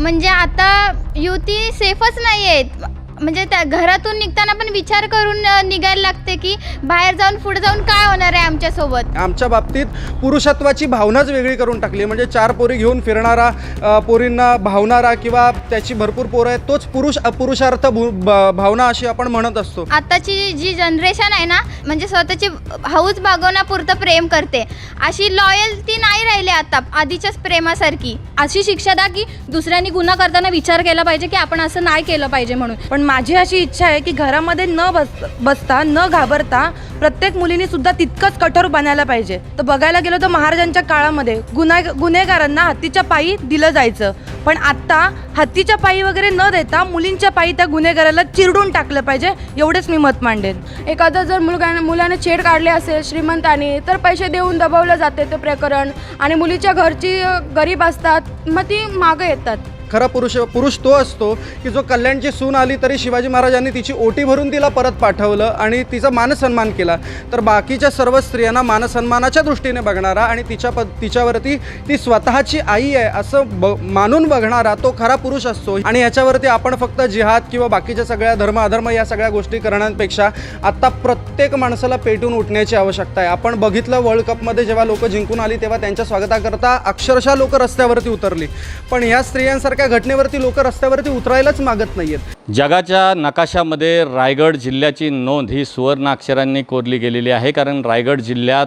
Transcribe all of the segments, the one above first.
म्हणजे आता युती सेफच नाही आहेत म्हणजे त्या घरातून निघताना पण विचार करून अ, निघायला लागते की बाहेर जाऊन पुढे जाऊन काय होणार आहे आमच्यासोबत आमच्या बाबतीत पुरुषत्वाची भावनाच वेगळी करून टाकली. म्हणजे चार पोरी घेऊन फिरणारा अ, पोरींना भावणारा किंवा त्याची भरपूर पोरं आहेत तोच पुरुष अपुरुषार्थ भू- ब- भावना अशी आपण म्हणत असतो. आताची जी जनरेशन आहे ना म्हणजे स्वतःची हौस भागवण्यापुरतं प्रेम करते. अशी लॉयल्टी नाही राहिली आता आधीच्याच प्रेमासारखी. अशी शिक्षा द्या की दुसऱ्यांनी गुन्हा करताना विचार केला पाहिजे की आपण असं नाही केलं पाहिजे म्हणून. पण माझी अशी इच्छा आहे की घरामध्ये न बस बसता न घाबरता प्रत्येक मुलीने सुद्धा तितकंच कठोर बनायला पाहिजे. तर बघायला गेलो तर महाराजांच्या काळामध्ये गुन्हा गुन्हेगारांना हत्तीच्या पायी दिलं जायचं. पण आत्ता हत्तीच्या पायी वगैरे न देता मुलींच्या पायी त्या गुन्हेगाराला चिरडून टाकलं पाहिजे एवढेच मी मत मांडेन. एखादं जर मुलगा मुलाने छेड काढले असेल श्रीमंताने तर पैसे देऊन दबावलं जाते ते प्रकरण. आणि मुलीच्या घरची गरीब असतात मग ती मागं येतात. खरा पुरुष पुरुष तो असतो की जो कल्याणची सून आली तरी शिवाजी महाराजांनी तिची ओटी भरून तिला परत पाठवलं आणि तिचा मानसन्मान केला. तर बाकीच्या सर्व स्त्रियांना मानसन्मानाच्या दृष्टीने बघणारा आणि तिच्या प तिच्यावरती ती स्वतःची आई आहे असं ब मानून बघणारा तो खरा पुरुष असतो. आणि ह्याच्यावरती आपण फक्त जिहाद किंवा बाकीच्या सगळ्या धर्म अधर्म या सगळ्या गोष्टी करण्यापेक्षा आत्ता प्रत्येक माणसाला पेटून उठण्याची आवश्यकता आहे. आपण बघितलं वर्ल्ड कपमध्ये जेव्हा लोक जिंकून आली तेव्हा त्यांच्या स्वागताकरता अक्षरशः लोक रस्त्यावरती उतरली. पण ह्या स्त्रियांसारख्या घटनेवरती लोक रस्त्यावरती उतरायलाच मागत नाही आहेत जगाच्या नकाशामध्ये रायगड जिल्ह्याची नोंद ही सुवर्ण अक्षरांनी कोरली गेलेली आहे कारण रायगड जिल्ह्यात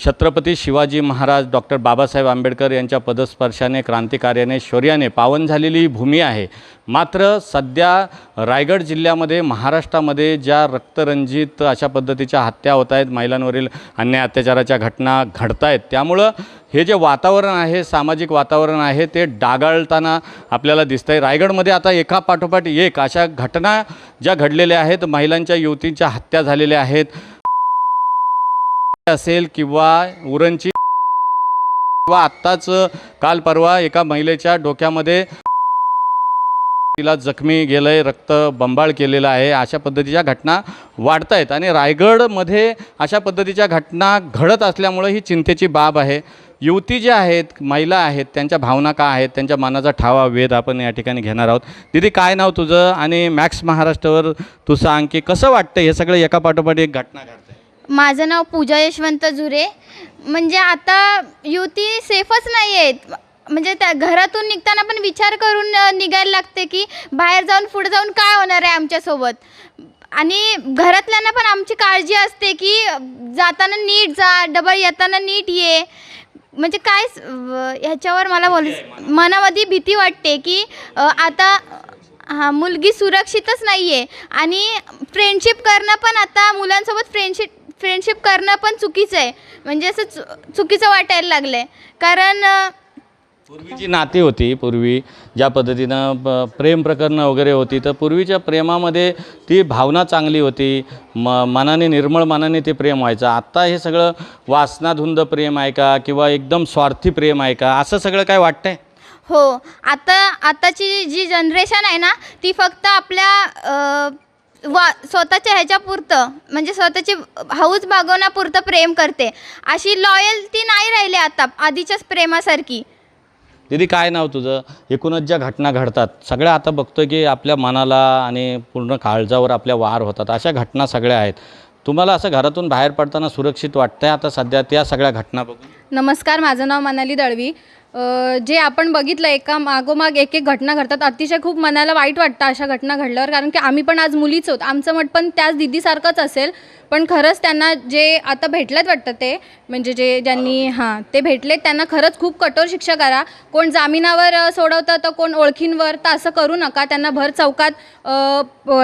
छत्रपती शिवाजी महाराज डॉक्टर बाबासाहेब आंबेडकर यांच्या पदस्पर्शाने क्रांतिकार्याने शौर्याने पावन झालेली ही भूमी आहे. मात्र सध्या रायगड जिल्ह्यामध्ये महाराष्ट्रामध्ये ज्या रक्तरंजित अशा पद्धतीच्या हत्या होत आहेत महिलांवरील अन्याय अत्याचाराच्या घटना घडत आहेत त्यामुळं हे जे वातावरण आहे सामाजिक वातावरण आहे ते डागाळताना आपल्याला दिसतं आहे रायगडमध्ये आता एका पाठोपाठ एक अशा घटना ज्या घडलेल्या आहेत महिलांच्या युवतींच्या हत्या झालेल्या आहेत. असेल किंवा उरणची किंवा आत्ताच काल परवा एका महिलेच्या डोक्यामध्ये तिला जखमी गेलंय रक्त बंबाळ केलेलं आहे. अशा पद्धतीच्या घटना वाढत आहेत आणि रायगडमध्ये अशा पद्धतीच्या घटना घडत असल्यामुळं ही चिंतेची बाब आहे. युवती ज्या आहेत महिला आहेत त्यांच्या भावना काय आहेत त्यांच्या मनाचा ठावा वेध आपण या ठिकाणी घेणार आहोत. दिदी काय नाव तुझं आणि मॅक्स महाराष्ट्रावर तू सांग की कसं वाटतं हे सगळं एका पाठोपाठ एक घटना घडत माझं नाव पूजा यशवंत झुरे. म्हणजे आता युवती सेफच नाही आहेत म्हणजे त्या घरातून निघताना पण विचार करून निघायला लागते की बाहेर जाऊन पुढे जाऊन काय होणार आहे आमच्यासोबत? आणि घरातल्यांना पण आमची काळजी असते की जाताना नीट जा डबल येताना नीट ये. म्हणजे काय ह्याच्यावर मला बोल मनामध्ये. भीती वाटते की आता हां मुलगी सुरक्षितच नाही आहे आणि फ्रेंडशिप करणं पण आता मुलांसोबत फ्रेंडशिप फ्रेंडशिप करणं पण चुकीचं आहे. म्हणजे असं चु चुकीचं वाटायला लागलं आहे कारण पूर्वीची नाती होती पूर्वी ज्या पद्धतीनं प- प्रेम प्रकरणं वगैरे होती तर पूर्वीच्या प्रेमामध्ये ती भावना चांगली होती. म मनाने निर्मळ मनाने ते प्रेम व्हायचं. आत्ता हे सगळं वासनाधुंद प्रेम आहे का किंवा एकदम स्वार्थी प्रेम आहे का असं सगळं काय वाटतंय? हो. आता आताची जी जनरेशन आहे ना ती फक्त आपल्या वा स्वतःच्या ह्याच्यापुरतं म्हणजे स्वतःची हौस भागवण्यापुरतं प्रेम करते. अशी लॉयल्टी नाही राहिली आता आधीच्याच प्रेमासारखी. दीदी काय नाव तुझं? एकूणच ज्या घटना घडतात सगळ्या आता बघतो की आपल्या मनाला आणि पूर्ण काळजावर आपल्या वार होतात. अशा घटना सगळ्या आहेत. तुम्हाला असं घरातून बाहेर पडताना सुरक्षित वाटतंय आता सध्या त्या सगळ्या घटना बघून? नमस्कार माझं नाव मनाली दळवी. जे आपण बघितलं एका मागोमाग एक एक घटना घडतात अतिशय खूप मनाला वाईट वाटतं अशा घटना घडल्यावर कारण की आम्ही पण आज मुलीच होत आमचं मत पण त्याच दिदीसारखंच असेल पण खरंच त्यांना जे आता भेटलेत वाटतं ते म्हणजे जे ज्यांनी हां ते भेटलेत त्यांना खरंच खूप कठोर शिक्षा करा. कोण जामिनावर सोडवतं तर कोण ओळखींवर तर असं करू नका. त्यांना भर चौकात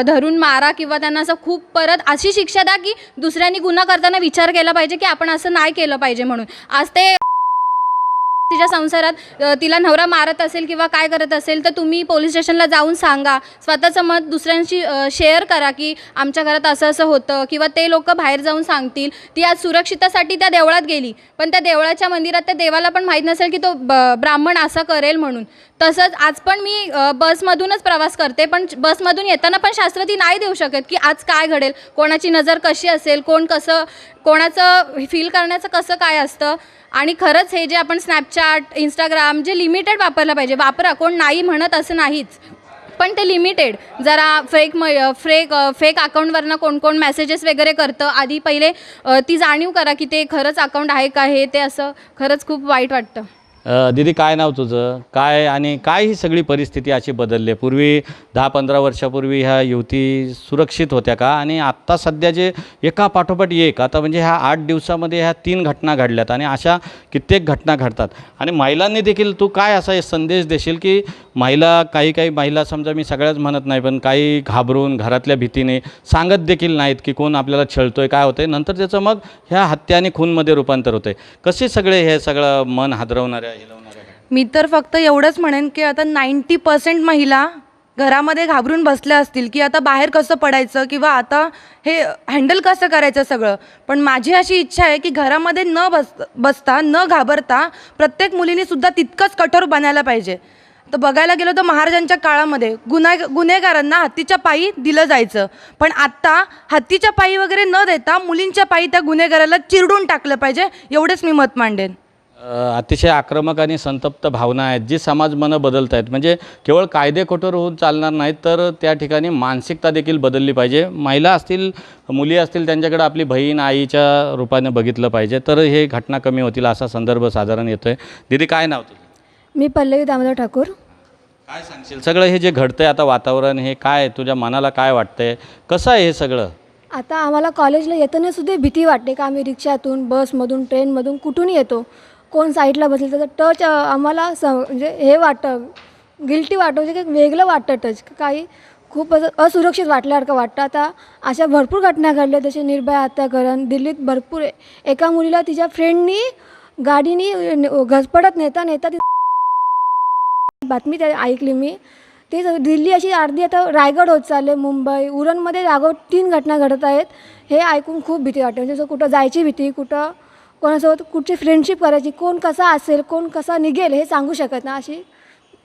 धरून मारा किंवा त्यांना असं खूप परत अशी शिक्षा द्या की दुसऱ्यांनी गुन्हा करताना विचार केला पाहिजे की आपण असं नाही केलं पाहिजे म्हणून. आज ते तिच्या संसारात तिला नवरा मारत असेल किंवा काय करत असेल तर तुम्ही पोलीस स्टेशनला जाऊन सांगा. स्वतःचं मत दुसऱ्यांशी शेअर करा की आमच्या घरात असं असं होतं किंवा ते लोक बाहेर जाऊन सांगतील. ती आज सुरक्षितासाठी त्या देवळात गेली पण त्या देवळाच्या मंदिरात त्या देवाला पण माहीत नसेल की तो ब ब्राह्मण असं करेल म्हणून. तसंच आज पण मी बसमधूनच प्रवास करते पण बसमधून येताना पण शास्त्रती नाही देऊ शकत की आज काय घडेल कोणाची नजर कशी असेल कोण कसं कोणाचं फील करण्याचं कसं काय असतं. आणि खरंच हे जे आपण स्नॅपचॅट इंस्टाग्राम जे लिमिटेड वापरलं पाहिजे वापरा. कोण नाही म्हणत असं नाहीच. पण ते लिमिटेड जरा फेक म फेक फेक अकाउंटवरनं कोण कोण मेसेजेस वगैरे करतं आधी पहिले ती जाणीव करा की ते खरंच अकाउंट आहे का हे ते असं खरंच खूप वाईट वाटतं. दीदी काय नाव तुझं? काय आणि काय ही सगळी परिस्थिती अशी बदलली? आहे पूर्वी दहा पंधरा वर्षापूर्वी ह्या युवती सुरक्षित होत्या का? आणि आत्ता सध्या जे एका पाठोपाठ एक आता म्हणजे ह्या आठ दिवसामध्ये ह्या तीन घटना घडल्यात आणि अशा कित्येक घटना घडतात. आणि महिलांनी देखील तू काय असा संदेश देशील की महिला काही काही महिला समजा मी सगळ्याच म्हणत नाही पण काही घाबरून घरातल्या भीतीने सांगत देखील नाहीत की कोण आपल्याला छळतोय काय होतंय. नंतर त्याचं मग ह्या हत्या आणि खूनमध्ये रूपांतर होतं आहे कसे सगळे हे सगळं मन हादरवणाऱ्या मी तर फक्त एवढंच म्हणेन की आता नाईंटी पर्सेंट महिला घरामध्ये घाबरून बसल्या असतील की आता बाहेर कसं पडायचं किंवा आता हे हँडल कसं करायचं सगळं. पण माझी अशी इच्छा आहे की घरामध्ये न बस बसता न घाबरता प्रत्येक मुलींनीसुद्धा तितकंच कठोर बनायला पाहिजे. तर बघायला गेलो तर महाराजांच्या काळामध्ये गुन्हा गुन्हेगारांना हत्तीच्या पायी दिलं जायचं. पण आत्ता हत्तीच्या पायी वगैरे न देता मुलींच्या पायी त्या गुन्हेगाराला चिरडून टाकलं पाहिजे एवढेच मी मत मांडेन. अतिशय आक्रमक आणि संतप्त भावना आहेत जी समाज मनं बदलत आहेत. म्हणजे केवळ कायदे कठोर होऊन चालणार नाहीत तर त्या ठिकाणी मानसिकता देखील बदलली पाहिजे. महिला असतील मुली असतील त्यांच्याकडे आपली बहीण आईच्या रूपाने बघितलं पाहिजे. तर हे घटना कमी होतील असा संदर्भ साधारण येतो आहे दीदी काय नाव तुझं? मी पल्लवी दामोदर ठाकूर. काय सांगशील? सगळं हे जे घडतंय आता वातावरण हे काय तुझ्या मनाला काय वाटतंय? कसं आहे हे सगळं? आता आम्हाला कॉलेजला येताना सुद्धा भीती वाटते का आम्ही रिक्षातून बसमधून ट्रेनमधून कुठून येतो? कोण साईडला बसले त्याचा टच आम्हाला स म्हणजे हे वाटतं गिल्टी वाटतं म्हणजे काही वेगळं वाटतं टच काही खूप असं असुरक्षित वाटल्यासारखं वाटतं. आता अशा भरपूर घटना घडल्या जसे निर्भया हत्याकरण दिल्लीत भरपूर एका मुलीला तिच्या फ्रेंडनी गाडीनी घसपडत नेता नेता ती बातमी त्या ऐकली मी. ते दिल्ली अशी अर्धी आता रायगड होत चालले मुंबई उरणमध्ये रागव तीन घटना घडत आहेत. हे ऐकून खूप भीती वाटते. म्हणजे जसं कुठं जायची भीती कुठं कोणासोबत कुठची फ्रेंडशिप करायची कोण कसा असेल कोण कसा निघेल हे सांगू शकत ना अशी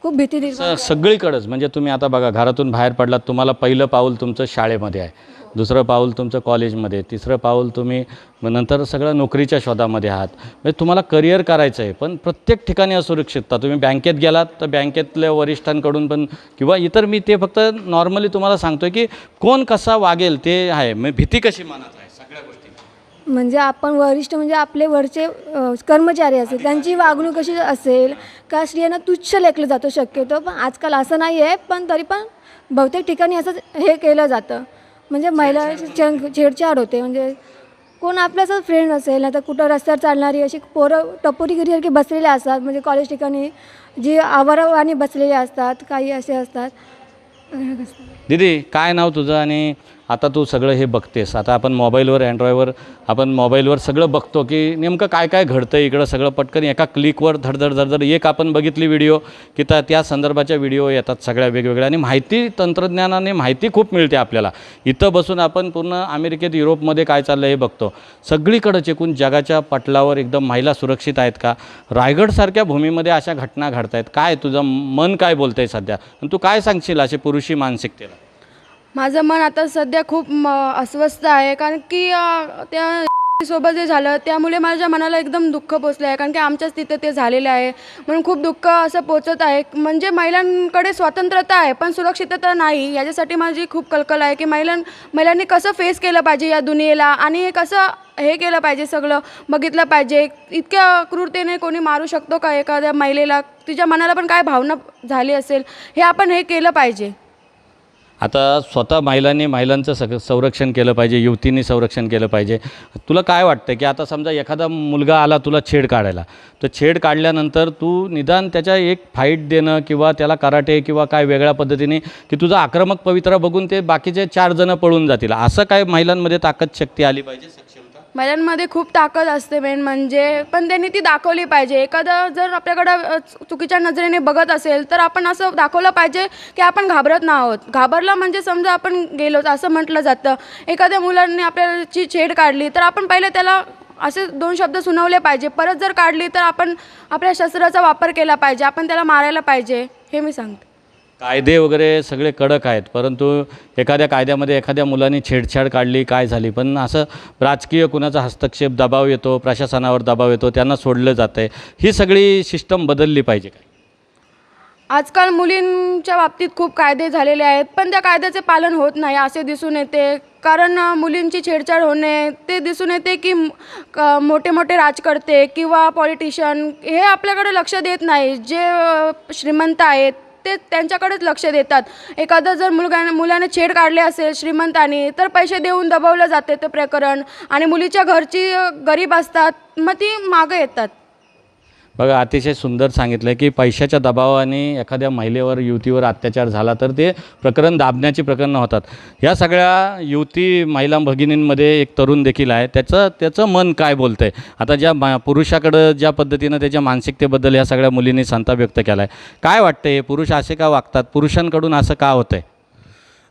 खूप भीती निर्माण सगळीकडंच. म्हणजे तुम्ही आता बघा घरातून बाहेर पडलात तुम्हाला पहिलं पाऊल तुमचं शाळेमध्ये आहे. दुसरं पाऊल तुमचं कॉलेजमध्ये तिसरं पाऊल तुम्ही नंतर सगळं नोकरीच्या शोधामध्ये आहात. म्हणजे तुम्हाला करिअर करायचं आहे पण प्रत्येक ठिकाणी असुरक्षितता. तुम्ही बँकेत गेलात तर बँकेतल्या वरिष्ठांकडून पण किंवा इतर मी ते फक्त नॉर्मली तुम्हाला सांगतो आहे की कोण कसा वागेल ते आहे. मग भीती कशी मनात म्हणजे आपण वरिष्ठ म्हणजे आपले वरचे कर्मचारी असेल त्यांची वागणूक कशी असेल का स्त्रियांना तुच्छ लेखलं जातो शक्यतो पण आजकाल असं नाही आहे पण तरी पण बहुतेक ठिकाणी असं हे केलं जातं. म्हणजे महिला छेडछाड होते म्हणजे कोण आपल्याचा फ्रेंड असेल नाही तर कुठं रस्त्यावर चालणारी अशी पोरं टपोरीगिरीसारखी बसलेले असतात म्हणजे कॉलेज ठिकाणी जी आवारावानी बसलेली असतात काही असे असतात. दीदी काय नाव तुझं आणि आता तू सगळं हे बघतेस. आता आपण मोबाईलवर अँड्रॉयवर आपण मोबाईलवर सगळं बघतो की नेमकं काय काय घडतं इकडं सगळं पटकन एका क्लिकवर धडधड धडधड एक आपण बघितली व्हिडिओ की त्या त्या संदर्भाच्या व्हिडिओ येतात सगळ्या वेगवेगळ्या. आणि माहिती तंत्रज्ञानाने माहिती खूप मिळते आपल्याला. इथं बसून आपण पूर्ण अमेरिकेत युरोपमध्ये काय चाललं हे बघतो. सगळीकडं चेकून जगाच्या पटलावर एकदम महिला सुरक्षित आहेत का? रायगडसारख्या भूमीमध्ये अशा घटना घडत आहेत काय तुझं मन काय बोलतंय सध्या? आणि तू काय सांगशील असे पुरुषी मानसिकतेला? माझं मन आता सध्या खूप म, अस्वस्थ आहे. कारण की त्या सोबत जे झालं त्यामुळे माझ्या मनाला एकदम दुःख पोचलं आहे. कारण की आमच्याच तिथे ते झालेलं आहे. म्हणून खूप दुःख असं पोचत आहे. म्हणजे महिलांकडे स्वतंत्रता आहे पण सुरक्षितता नाही. याच्यासाठी माझी खूप कलकल आहे की महिलां महिलांनी कसं फेस केलं पाहिजे या दुनियेला? आणि कसं हे केलं पाहिजे सगळं? बघितलं पाहिजे. इतक्या क्रूरतेने कोणी मारू शकतो का एखाद्या महिलेला? तिच्या मनाला पण काय भावना झाली असेल? हे आपण हे केलं पाहिजे. आता स्वतः महिलांनी महिलांचं सग संरक्षण केलं पाहिजे युवतींनी संरक्षण केलं पाहिजे. तुला काय वाटतं की आता समजा एखादा मुलगा आला तुला छेड काढायला तर छेड काढल्यानंतर तू निदान त्याच्या एक फाईट देणं किंवा त्याला कराटे किंवा काय वेगळ्या पद्धतीने की तुझा आक्रमक पवित्रा बघून ते बाकीचे चार जणं पळून जातील. असं काय महिलांमध्ये ताकद शक्ती आली पाहिजे? महिलांमध्ये खूप ताकद असते मेन म्हणजे पण त्यांनी ती दाखवली पाहिजे. एखादं जर आपल्याकडं चुकीच्या नजरेने बघत असेल तर आपण असं दाखवलं पाहिजे की आपण घाबरत ना आहोत घाबरलं म्हणजे समजा आपण गेलो असं म्हटलं जातं. एखाद्या मुलांनी आपल्याची छेड काढली तर आपण पहिले त्याला असे दोन शब्द सुनावले पाहिजे. परत जर काढली तर आपण आपल्या शस्त्राचा वापर केला पाहिजे. आपण त्याला मारायला पाहिजे. हे मी सांगते. कायदे वगैरे सगळे कडक आहेत परंतु एखाद्या कायद्यामध्ये एखाद्या मुलाने छेडछाड काढली काय झाली? पण असं राजकीय कुणाचा हस्तक्षेप दबाव येतो प्रशासनावर दबाव येतो त्यांना सोडलं जातं आहे ही सगळी सिस्टम बदलली पाहिजे काय आजकाल मुलींच्या बाबतीत खूप कायदे झालेले आहेत पण त्या कायद्याचे पालन होत नाही असे दिसून येते. कारण मुलींची छेडछाड होणे ते दिसून येते की क- मोठे मोठे राजकर्ते किंवा पॉलिटिशियन हे आपल्याकडे लक्ष देत नाही. जे श्रीमंत आहेत ते त्यांच्याकडेच लक्ष देतात. एखादं जर मुलगा मुलाने छेड काढले असेल श्रीमंतांनी तर पैसे देऊन दबवलं जाते ते प्रकरण. आणि मुलीच्या घरची गरीब असतात मग ती मागं येतात. बघा अतिशय सुंदर सांगितलं आहे की पैशाच्या दबावाने एखाद्या महिलेवर युवतीवर अत्याचार झाला तर ते प्रकरण दाबण्याची प्रकरणं होतात. ह्या सगळ्या युवती महिला भगिनींमध्ये एक तरुण देखील आहे. त्याचं त्याचं मन काय बोलतं आहे आता ज्या मा पुरुषाकडं ज्या पद्धतीनं त्याच्या मानसिकतेबद्दल ह्या सगळ्या मुलींनी संताप व्यक्त केला आहे काय वाटतं हे पुरुष असे का वागतात? पुरुषांकडून असं का होतं आहे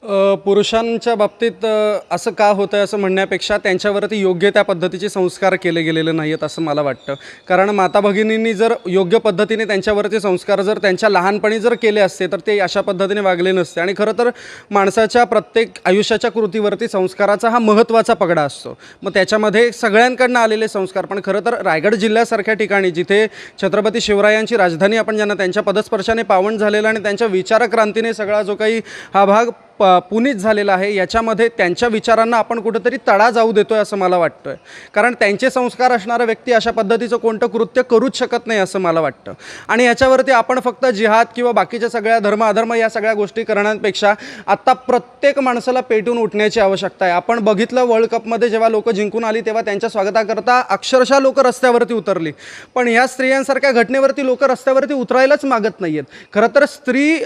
पुरुषांच्या बाबतीत असं का होतं आहे असं म्हणण्यापेक्षा त्यांच्यावरती योग्य त्या पद्धतीचे संस्कार केले गेलेले नाही आहेत असं मला वाटतं. कारण माता भगिनींनी जर योग्य पद्धतीने त्यांच्यावरचे संस्कार जर त्यांच्या लहानपणी जर केले असते तर ते अशा पद्धतीने वागले नसते. आणि खरं तर माणसाच्या प्रत्येक आयुष्याच्या कृतीवरती संस्काराचा हा महत्त्वाचा पगडा असतो. मग त्याच्यामध्ये सगळ्यांकडनं आलेले संस्कार पण खरं तर रायगड जिल्ह्यासारख्या ठिकाणी जिथे छत्रपती शिवरायांची राजधानी आपण ज्यांना त्यांच्या पदस्पर्शाने पावन झालेलं आणि त्यांच्या विचारक्रांतीने सगळा जो काही हा भाग प पुनीत झालेला आहे. याच्यामध्ये त्यांच्या विचारांना आपण कुठंतरी तडा जाऊ देतो आहे असं मला वाटतं आहे कारण त्यांचे संस्कार असणारा व्यक्ती अशा पद्धतीचं कोणतं कृत्य करूच शकत नाही असं मला वाटतं. आणि याच्यावरती आपण फक्त जिहाद किंवा बाकीच्या सगळ्या धर्म अधर्म या सगळ्या गोष्टी करण्यापेक्षा आत्ता प्रत्येक माणसाला पेटून उठण्याची आवश्यकता आहे. आपण बघितलं वर्ल्ड कपमध्ये जेव्हा लोक जिंकून आली तेव्हा त्यांच्या स्वागताकरता अक्षरशः लोक रस्त्यावरती उतरली. पण ह्या स्त्रियांसारख्या घटनेवरती लोक रस्त्यावरती उतरायलाच मागत नाही आहेत खरं तर स्त्री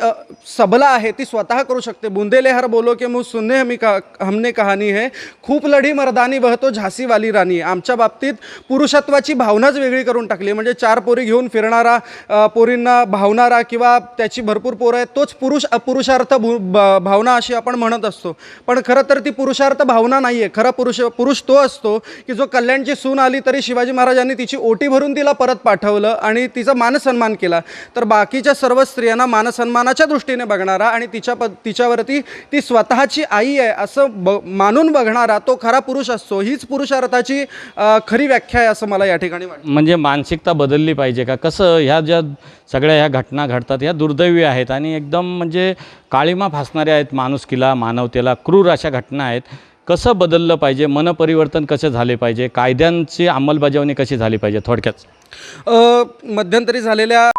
सबला आहे ती स्वतः करू शकते. बुंदेल हर बोलो के मुझ सुनने हमी का हमने कहाणी है। खूप लढी मर्दानी वहतो झासीवाली राणी आमच्या बाबतीत पुरुषत्वाची भावनाच वेगळी करून टाकली म्हणजे चार पोरी घेऊन फिरणारा पोरींना भावणारा किंवा त्याची भरपूर पोरं आहेत तोच पुरुष पुरुषार्थ भू भावना अशी आपण म्हणत असतो. पण खरं तर ती पुरुषार्थ भावना नाही आहे खरा पुरुष पुरुष तो असतो की जो कल्याणची सून आली तरी शिवाजी महाराजांनी तिची ओटी भरून तिला परत पाठवलं आणि तिचा मानसन्मान केला. तर बाकीच्या सर्व स्त्रियांना मानसन्मानाच्या दृष्टीने बघणारा आणि तिच्या प तिच्यावरती ती स्वतःची आई आहे असं ब मानून बघणारा तो खरा पुरुष असतो. हीच पुरुषार्थाची खरी व्याख्या आहे असं मला या ठिकाणी वाटतं. म्हणजे मानसिकता बदलली पाहिजे का? कसं ह्या ज्या सगळ्या ह्या घटना घडतात ह्या दुर्दैवी आहेत आणि एकदम म्हणजे काळीमा फासणाऱ्या आहेत माणुसकीला मानवतेला क्रूर अशा घटना आहेत. कसं बदललं पाहिजे? मनपरिवर्तन कसं झाले पाहिजे? कायद्यांची अंमलबजावणी कशी झाली पाहिजे थोडक्यात? मध्यंतरी झालेल्या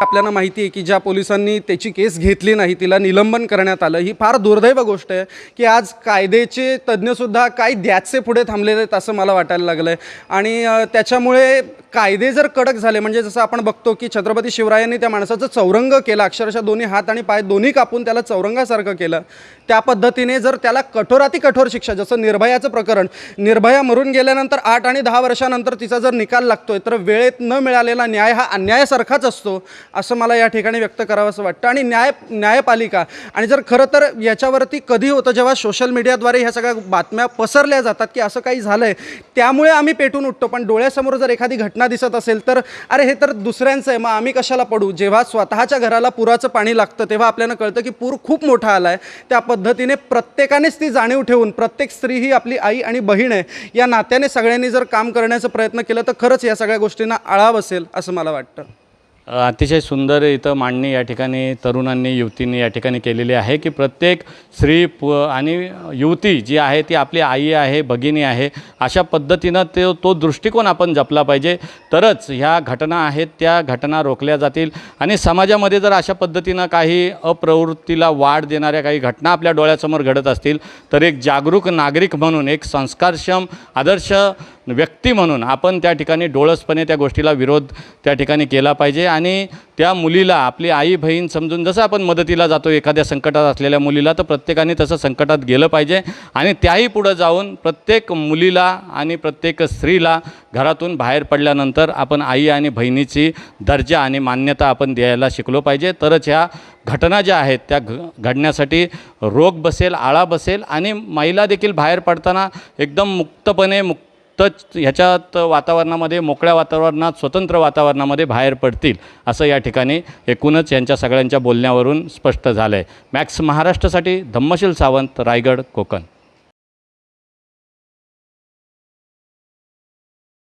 आपल्याला माहिती आहे की ज्या पोलिसांनी त्याची केस घेतली नाही तिला निलंबन करण्यात आलं. ही फार दुर्दैव गोष्ट आहे की आज कायद्याचे तज्ज्ञसुद्धा काही द्याचे पुढे थांबलेले आहेत असं मला वाटायला लागलं आहे आणि त्याच्यामुळे कायदे जर कडक झाले म्हणजे जसं आपण बघतो की छत्रपती शिवरायांनी त्या माणसाचं चौरंग केलं अक्षरशः दोन्ही हात आणि पाय दोन्ही कापून त्याला चौरंगासारखं केलं. त्या पद्धतीने जर त्याला कठोराती कठोर शिक्षा जसं निर्भयाचं प्रकरण निर्भया मरून गेल्यानंतर आठ आणि दहा वर्षानंतर तिचा जर निकाल लागतोय तर वेळेत न मिळालेला न्याय हा अन्यायासारखाच असतो. असं मला या ठिकाणी व्यक्त करावंसं वाटतं. आणि न्याय न्यायपालिका आणि जर खरं तर याच्यावरती कधी होतं जेव्हा सोशल मीडियाद्वारे ह्या सगळ्या बातम्या पसरल्या जातात की असं काही झालं आहे त्यामुळे आम्ही पेटून उठतो. पण डोळ्यासमोर जर एखादी घटना दिसत असेल तर अरे हे तर दुसऱ्यांचं आहे मग आम्ही कशाला पडू? जेव्हा स्वतःच्या घराला पुराचं पाणी लागतं तेव्हा आपल्याला कळतं की पूर खूप मोठा आला आहे त्या पद्धतीने प्रत्येकानेच ती जाणीव ठेवून प्रत्येक स्त्री ही आपली आई आणि बहीण आहे या नात्याने सगळ्यांनी जर काम करण्याचा प्रयत्न केला तर खरंच या सगळ्या गोष्टींना आळा बसेल असं मला वाटतं. अतिशय सुंदर इथं मांडणी या ठिकाणी तरुणांनी युवतींनी या ठिकाणी केलेली आहे की प्रत्येक स्त्री प आणि युवती जी आहे ती आपली आई आहे भगिनी आहे अशा पद्धतीनं ते तो दृष्टिकोन आपण जपला पाहिजे. तरच ह्या घटना आहेत त्या घटना रोखल्या जातील आणि समाजामध्ये जर अशा पद्धतीनं काही अप्रवृत्तीला वाढ देणाऱ्या काही घटना आपल्या डोळ्यासमोर घडत असतील तर एक जागरूक नागरिक म्हणून एक संस्कारक्षम आदर्श व्यक्ती म्हणून आपण त्या ठिकाणी डोळसपणे त्या गोष्टीला विरोध त्या ठिकाणी केला पाहिजे. आणि त्या मुलीला आपली आई बहीण समजून जसं आपण मदतीला जातो एखाद्या संकटात असलेल्या मुलीला तर प्रत्येकाने तसं संकटात गेलं पाहिजे. आणि त्याही पुढं जाऊन प्रत्येक मुलीला आणि प्रत्येक स्त्रीला घरातून बाहेर पडल्यानंतर आपण आई आणि बहिणीची दर्जा आणि मान्यता आपण द्यायला शिकलो पाहिजे. तरच ह्या घटना ज्या आहेत त्या घ घडण्यासाठी रोग बसेल आळा बसेल आणि महिला देखील बाहेर पडताना एकदम मुक्तपणे मुक्त तर ह्याच्यात वातावरणामध्ये मोकळ्या वातावरणात स्वतंत्र वातावरणामध्ये बाहेर पडतील असं या ठिकाणी एकूणच यांच्या सगळ्यांच्या बोलण्यावरून स्पष्ट झालं आहे मॅक्स महाराष्ट्रासाठी धम्मशील सावंत रायगड कोकण.